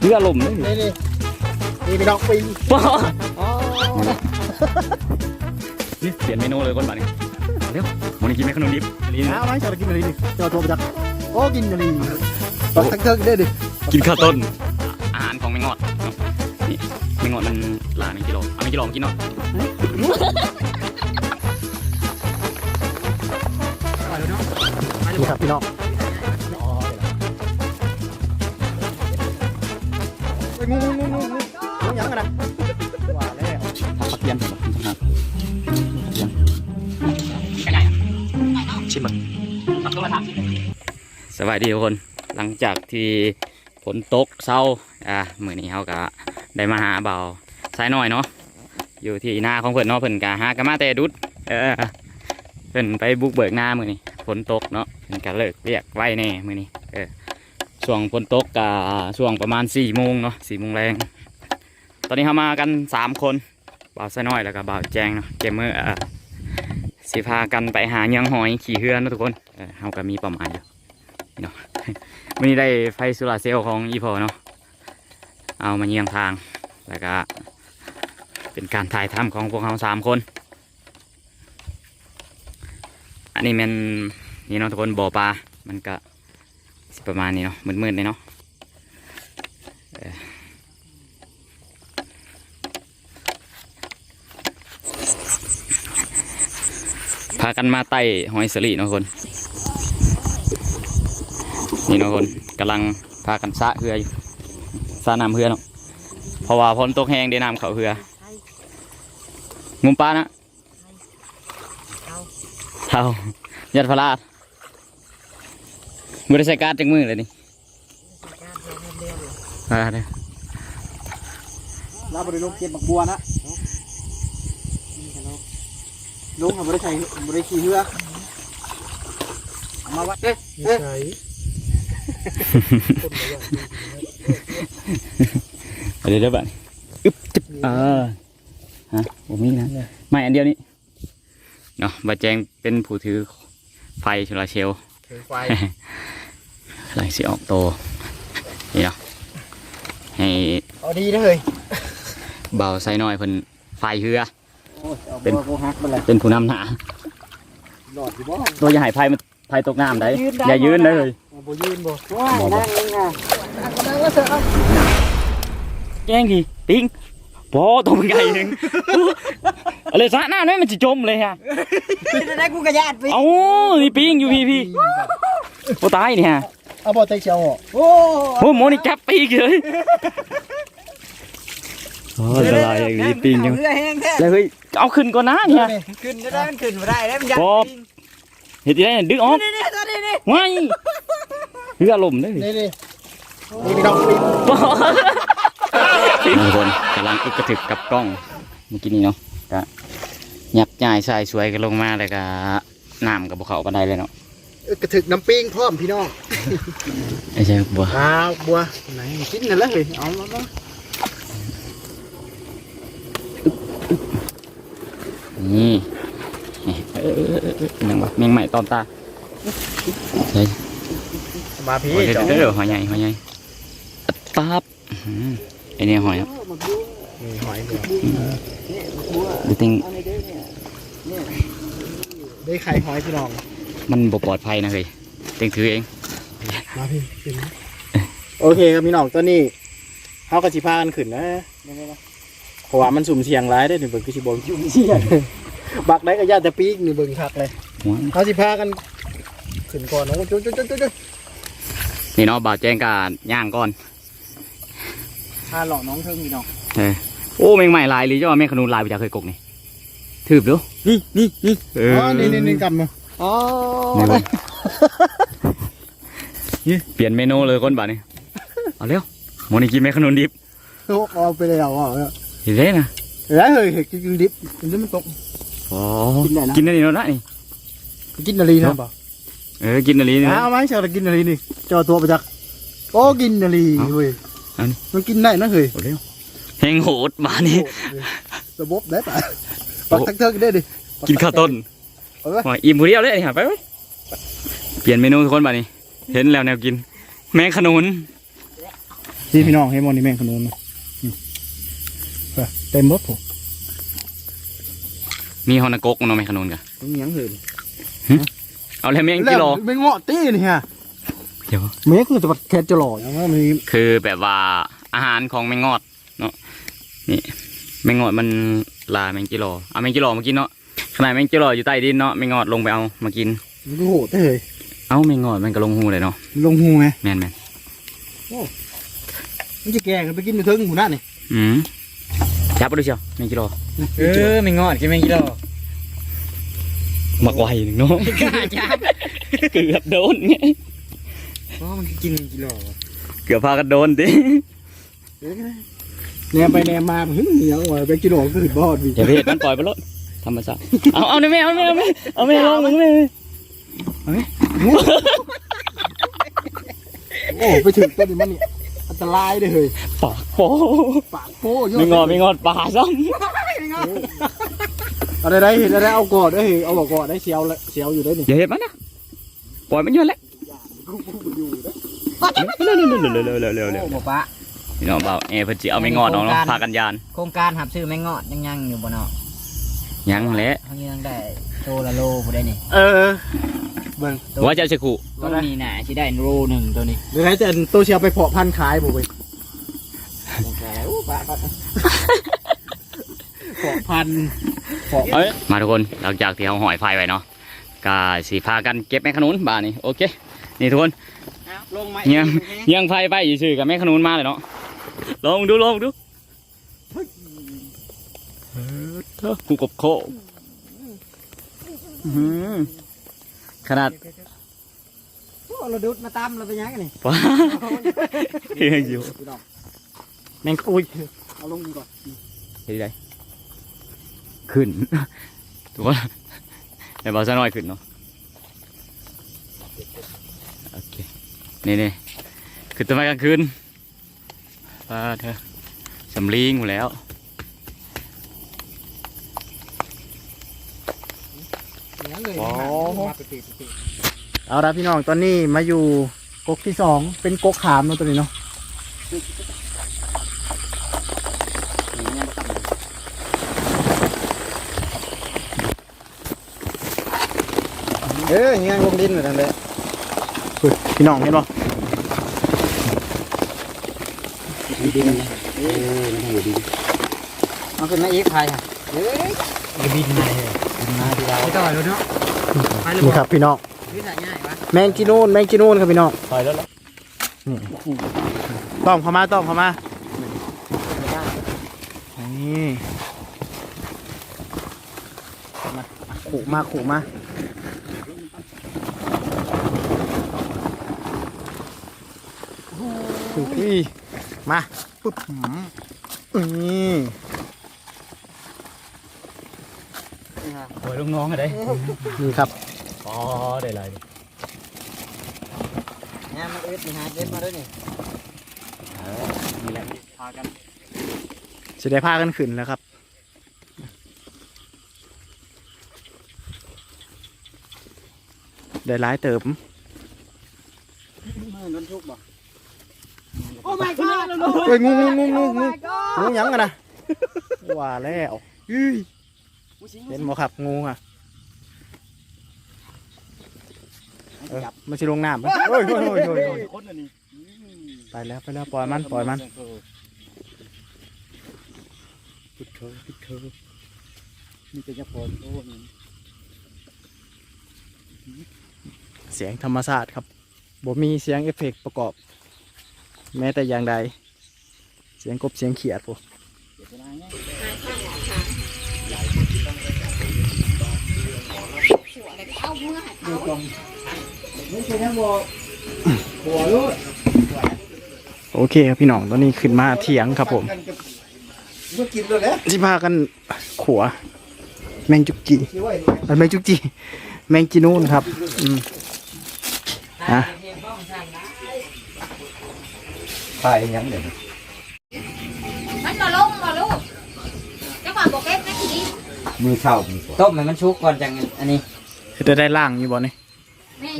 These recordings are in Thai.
เรือลมเลยนี่นี่นี่พี่น้องปิงว้าวอ๋อนี่เปลี่ยนเมนูเลยคนบ้านนี้เอาเร็วมันกินไหมขนมดิบนี่นะเอาไหมจะกินอะไรดิจะโทรไปจักโอ้กินอะไรปักทั้งเทิงได้ดิกินข้าวต้นอาหารของแมงงอดนี่แมงงอดมันหลาหนึ่งกิโลเอาหนึ่งกิโลมากินเนาะ พี่น้องไปงูงูงูงูงูยังกันนะว่าแล้วผักเทียมผมครับชิมมันสวัสดีทุกคน หลังจากที่ฝนตกเศร้าอ่ามื้อนี้เขาก็ได้มาหาเบาสายน้อยเนาะอยู่ที่หน้าของเพิ่อนเนาะเพิ่อนกะหากะมาแต่ดุดเออเพิ่อนไปบุกเบิกหน้ามือนี้ฝนตกเนาะ เพิ่นก็เลิกเรียกไว้แน่มือนี้เออช่วงฝนตกกะช่วงประมาณ4โมงเนาะ4โมงแรงตอนนี้เขามากันสามคนบ่าวไซน้อยแล้วก็บ่าวแจงเนาะเกมเมอร์สิพากันไปหาเยังหอยขี่เรือเนะทุกคนเออเขาก็มีประมาณอยู่เนาะวันนี้ได้ไฟโซลาร์เซลของอีพอเนาะเอามาเยียงทางแล้วก็เป็นการถ่ายทำของพวกเขาสามคน อันนี้มัน นี่เนาะทุกคนบ่อปลา มันก็สิประมาณนี้เนาะมืดๆเลยเนาะพากันมาไต่หอยสลีเนาะคนนี่เนาะคนกำลังพากันสะเรืออยู่สะน้ำเรือเนาะเพราะว่าฝนตกแห้งได้น้ำเขาเรืองุมปลานะเท่ายัดพลาด บริษัทการดจังมือเลยนี่มาเด้อเราบริลุกเก็บบักบัวนะลุงเขาบริใช้บริขี่เรือเอามาวัดเอ๊ะเอ๊ะเอาเดี๋ยวเดี๋ยวบ้านอึ๊บจึ๊บเออฮะผมมีนะไม่อันเดียวนี้เนาะบาแจงเป็นผู้ถือไฟโซลาร์เซลล์ ถือไฟไหลสิออกโตนี่เนาะให้เอาดีนะเฮ้ยเบาใส่หน่อยเพิ่นไฟเฮือโอ้ยเอาเป็เป็นนโกฮักมันเลยเป็นผู้นำหนาหลอดอยู่บ่ตัวอย่าให้ไฟมันไฟตกน้ำได้อย่ายืนได้เลยเอาบ่ยืนบ่ว้ายนั่งนี่ไงนั่งก็เถอะเอาแกล้งทีปิ้ง พอตัวมันใหญ่หนึ่งอะไรสระน้ำนี่มันจะจมเลยฮะได้กูกระยาดไปเอ้านี่ปิ้งอยู่พี่พี่โอ้ตายนี่ฮะเอาบ่เตะเชียวเหรอโอ้โอ้โมนี่จับปีกเลยโอ้ละลายอย่างนี้ปิ้งยังเรือแห้งแท้แล้วเฮ้ยเอาขึ้นก่อนนะเนี่ยขึ้นจะได้มันขึ้นมาได้แล้วมันยัดบอบเห็นที่ได้ดึงออกนี่นี่ตัวนี้นี่ว้ายเรือลมได้นี่นี่นี่พี่น้องปิง บางคนกำลังอึกกระถึกกับกล้องเมื่อกี้นี้เนาะก็หยับจ่ายสายสวยกันลงมาเลยก็น้ำกับภูเขากันได้เลยเนาะกระถึกน้ำปิ้งพร้อมพี่น้องไม่ใช่บัวอ้าวบัวไหนกินนั่นเลยเอามามานี่นี่เออเออเออเออหนึ่งวะแมงใหม่ตอมตาเฮ้ยมาพี่โอ้ยเดี๋ยวจ่อเดี๋ยวเดี๋ยวหอยใหญ่หอยใหญ่ปั๊บอื้อหือ ไอเนี่ยหอยครับนี่หอยเดียวดูติงได้ไข่หอยพี่น้อง มันบ่ปลอดภัยนะเฮ้ยติงถือเองมาพี่ขึ้นนะโอเคครับพี่น้องตัวนี้เขาก็สิพากันขึ้นนะเพราะว่ามันสุ่มเสี่ยงร้ายได้อนี่เบิ่งคือสิบอลสุ่มเสี่ยงบักได้ก็ญาติจะปีกนี่เบิ่งคักเลยหัวเขาสิพากันขึ้นก่อนนะจุ๊จุ๊จุ๊จุ๊จุ๊นี่เนาะบ่าวแจ้งการย่างก่อน พาหลอกน้องเทิงพี่น้องเออโอ้แมงใหม่ลายหรือจะว่าแมงขนุนลายไปจากเคยกกนี่ถืบดูนี่นี่นี่เอออ๋อนี่นี่นี่กำมาอ๋อนี่เว้ยเปลี่ยนเมนูเลยคนบ้านนี่เอาเร็วโมนี่กินแมงขนุนดิบเอาไปเลยเอาเอาเห็นเลยนะแล้วเฮ้ยเห็ดกินดิบกินดิบมันตกอ๋อกินได้นะกินได้นี่เนาะนะนี่กินอะไรนะบ่เออกินอะไรนี่นะเอาไหมเชาวกินอะไรนี่จอตัวไปจากโอ้กินอะไรเอาเฮ้ยอันนี้ มันกินได้นะเฮ้ยเอาเร็วแหงโหดบ้านนี้ระบบได้ปะปักทักเทิงได้ดิกินข้าวต้นเออหอยอิ่มผู้เดียวเลยครับไปไปเปลี่ยนเมนูทุกคนบัดนี้เห็นแล้วแนวกิน แมงขนุนพี่พี่น้องให้หมดนี่แม่งขนุนนะอืมเออเต็มรถผมมีฮอนากกมันเอาแมงขนุนกะมันมีหยังเหินเอาแล้วแมงกิโลไม่เงาะตี้นี่ฮะ เดี๋ยวเมฆคือจะแค่จะหล่ออย่างว่ามีคือแบบว่าอาหารของแมงงอดเนาะนี่แมงงอดมันลาแมงกิโลเอาแมงกิโลมากินเนาะขนาดแมงกิโลอยู่ใต้ดินเนาะแมงงอดลงไปเอามากินมันก็โหดได้เลยเอาแมงงอดมันก็ลงหูเลยเนาะลงหูไงแม่นแม่นมันจะแกงกันไปกินไปถึงหูหน้านี่อืมจับไปดูเชียวแมงกิโลเออไม่งอดกินไม่กิโลหมักไวหนึ่งเนาะกล้าจ้าเกือบโดนไงเพราะมันกินกิโลเกือบพากันโดนดิแนมไปแนมมาหึ่งเหนียวว่ะไปกินหลอกก็ถึงบอดวิอย่าไปเห็นมันปล่อยไปรถธรรมชาติเอาเอาในแม่เอาในแม่เอาในแม่เอาแม่ลองมึงแม่โอ้ไปถึงต้นนี้มันนี่อันตรายเลยเฮ้ยปากโป้ปากโป้ยไม่งอดไม่งอดปลาซ้อะไรได้เห็นอะไรเอากอดได้เฮ้ยเอาบอกกอดได้เสียวเลยเสียวอยู่ได้นี่ำอย่าเห็นมันนะปล่อยมันย้อนแหละเร็ว เร็วเร็วเร็วเร็วเร็วเร็วเร็วโอ้บอกปะพี่น้องเปล่าเอเพิ่นจิเอาไม่งอดน้องเนาะพากันยานโครงการหับซื้อไม่งอดยังยังอยู่บ่เนาะยังแหละเขายังได้โตละโลผู้ได้นี่เออเบิ่งว่าจะจะขู่ตัวนี้น่ะสิได้โลหนึ่งตัวนี้เดี๋ยวให้แต่ตัวเชียวไปเพาะพันธุ์ขายบ่เว้ยแค่อู้ปะปะเพาะพันธุ์เพาะเอ้ยมาทุกคนหลังจากที่เราหอยไฟไว้เนาะก็สีพากันเก็บแม่ขนุนบ้านนี่โอเค นี่ทุกคนลงมายังยังไฟไปอยู่ซื่อกับแม่ขนุนมาเลยเนาะลองดูลองดูเออกูกบโคอื้อหือขนาดเราดุดมาตามเราไปยังกันนี่ว้าเฮ้ยอยู่แมงอุ้ยเอาลงดีก่อนเห็นไดขึ้นถูกปะไอ้บอลซะหน่อยขึ้นเนาะโอเค นี่นี่ขึ้นต้นไม้กลางคืนป้าเธอสำลีงหมดแล้วอ๋อเอาละพี่น้องตอนนี้มาอยู่กกที่สองเป็นกกขามเนาะตัวนี้เนาะเอ้ยงานลงดินเหมือนกันเลย พี่น้องเห็นป่มันขึ้นมาอีกใครค่ะเฮ้ยบินมาเลยมาที่เราไม่ต่อยแล้วเนาะไปเลยนี่ครับพี่น้องวิสัยง่ายวะแมงจีนูนแมงจีนูนครับพี่น้องไปแล้วล่ะต้อมเข้ามาต้อมเข้ามานี่ขู่มาขู่มา อุ้ยมาปุ๊บหืมนี่โอ้ยลูกน้องอะไรนี่ครับอ๋อได้ไรงานมันอึดนี่ฮะเด็ดมาด้วยนี่นี่แหละพากันจะได้พากันขึ้นแล้วครับได้หลายเติมโดนทุกบ่โอ้ my god เฮ้ยงูงูงูงูงู งูหยังกันนะว่าแล้วอุ้ยเห็นบ่ครับงูอะเออมันสิลงน้ำไหมโอ้ยโอ้ยโอ้ยโอ้ยโอ้ยคนอันนี้ไปแล้วไปแล้วปล่อยมันปล่อยมันพุทโธพุทโธนี่เป็นยาพรโอ้นี่เสียงธรรมชาติครับบ่มีเสียงเอฟเฟกต์ประกอบ แม้แต่อย่างใด เสียงกบเสียงเขียดพวกโอเคครับพี่น้องตอนนี้ขึ้นมาเถียงครับผมที่พากันขัว แมงจุกจี้แมงจุกจีแมงจีนูนครับ อืมอะ ไปยังเดี๋ยวมันมาลงมาลูกเจ้าของบอกเก็บนะทีนี้มือเช่ามือต้มให้มันชุกก่อนจังอันนี้จะได้ล่างอยู่บ่นี่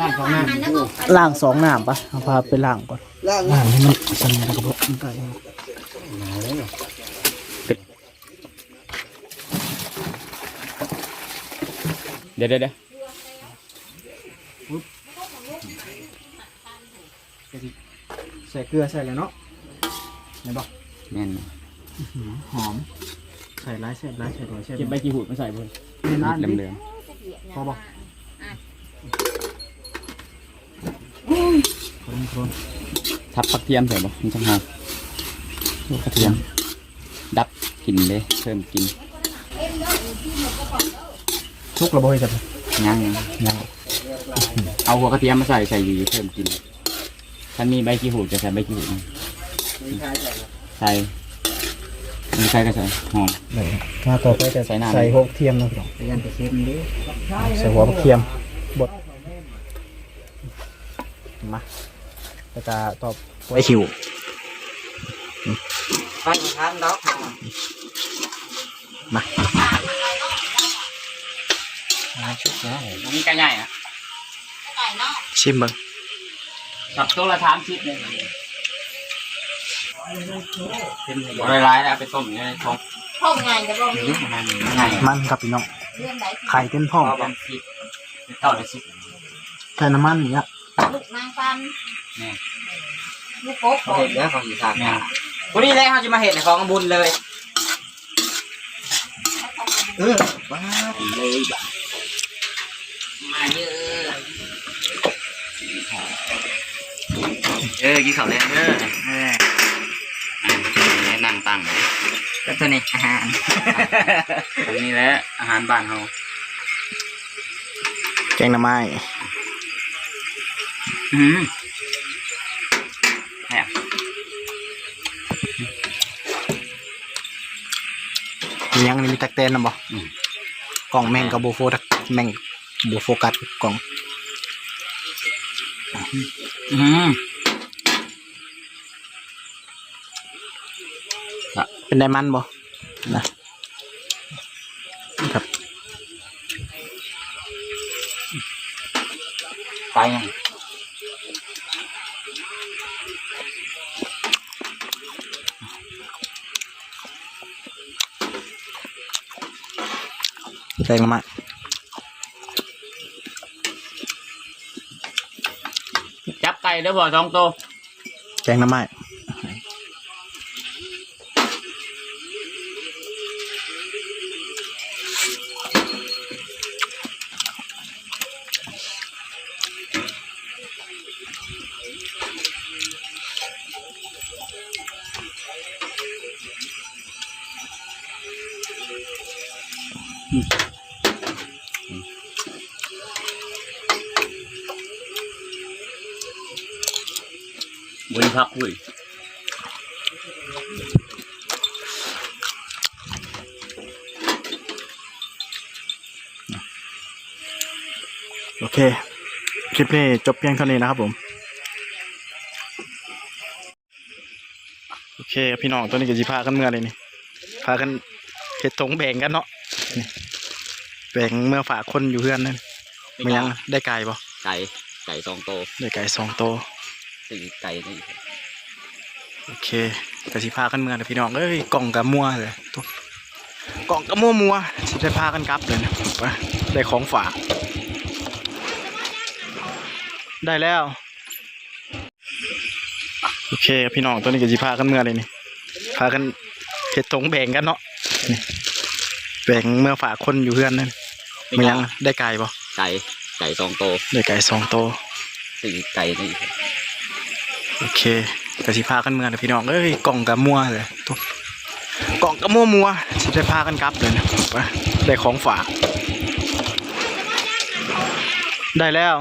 ล่างของน้ำล่างสองน้ำปะเอาพาไปล่างก่อนล่างล่างให้มันสนิทกับพวกมันไก่เดี๋ยวเดี๋ยวเดี๋ยวใส่เกลือใส่แล้วเนาะไหนบอกแม่นหอม ใส่ร้ายใส่ร้ายใส่ร้ายใส่เก็บใบกี่หูดมาใส่เพิ่นน้ำเหเหลืลือองพอบอกคนคนๆทับผักเทียมใส่บ่มันจังหอมผักเทียม ดับกลิ่นเลยเพิ่มกลิ่นทุกระบบจับย่างย่างเอาหัวกระเทียมมาใส่ใส่อยู่เพิ่มกลิ่น ถ้ามีใบกี่หูดจะใส่ใบกี่หูดใส่มีใครก็ใส่หอมมาต่อไปจะใส่น้ำ ใส่หกเทียมนะพี่น้องไปยันไปเค็มดิใส่หัวผักเทียมบดมาแล้วก็ตอบไว้หิวไปทางดอกมามาชุบแล้วมีกระใหญ่อะไก่เนาะชิมเบิ้ง สับตัวละสามชิ้นเลยอะไรร้ายๆเอาไปต้มอยู่ในท้องพ่อไงจะบอกมีมันง่ายมันครับพี่น้องเรื่องไหนไข่เต็มท้องบางชิ้นเต่าละชิ้นใส่น้ำมันอย่างเงี้ยลูกนางฟันนี่ลูกโป๊กเขาเห็นแล้วเขาอยู่ทางเนี่ยวันนี้เลยเขาจะมาเห็นของบุญเลยเออว้าเลยบ้ามาเยอะ เออกินข้าวแล้วเด้อเอออะนั่งตั้งเลยก็ตัวนี้อาหารตรงนี้แหละอาหารบ้านเฮาแกงหน้ำไม้อืมแหบมียังนี่มีตักเต้นนะบ่กล่องแมงกับโบโฟตักแมงโบโฟกัสกล่อง อืม เป็นไดมันบ่นะครับไปยังแกงหน้ำไม้จับไก่เบุญพักอุ้ยโอเค คลิปนี้จบเพียงเท่านี้นะครับผม โอเค พี่น้องตัวนี้ก็สิพากันเมื่อเลยนี่พากันเฮ็ดทงแบ่งกันเนาะ แบ่งเมื่อฝากคนอยู่เพื่อนนั่นมันยังได้ไก่บ่ไก่ไก่สองตัวได้ไก่สองตัวสี่ไก่นี่โอเคก็สิพากันเมื่อเลยพี่น้องเอ้ยกล่องกับมัวเลยตัวกล่องกับมัวมัวสิได้พากันกลับเลยนะไปได้ของฝากได้แล้วโอเคครับพี่น้องตัวนี้ก็สิพากันเมื่อเลยนี่พากันเฮ็ดทงแบ่งกันเนาะนี่ แบ่งเมื่อฝากคนอยู่เพื่อนนั่นมันยังได้ไก่บ่ไก่ไก่สองตัวได้ไก่สองตัวสี่ไก่นี่โอเคกสิพากันเมืองเลยพี่น้องเอ้ยกล่องกับมัวเลยตัวกล่องกับมัวมัวสิได้พากันกลับเลยนะไปได้ของฝาก ได้แล้ว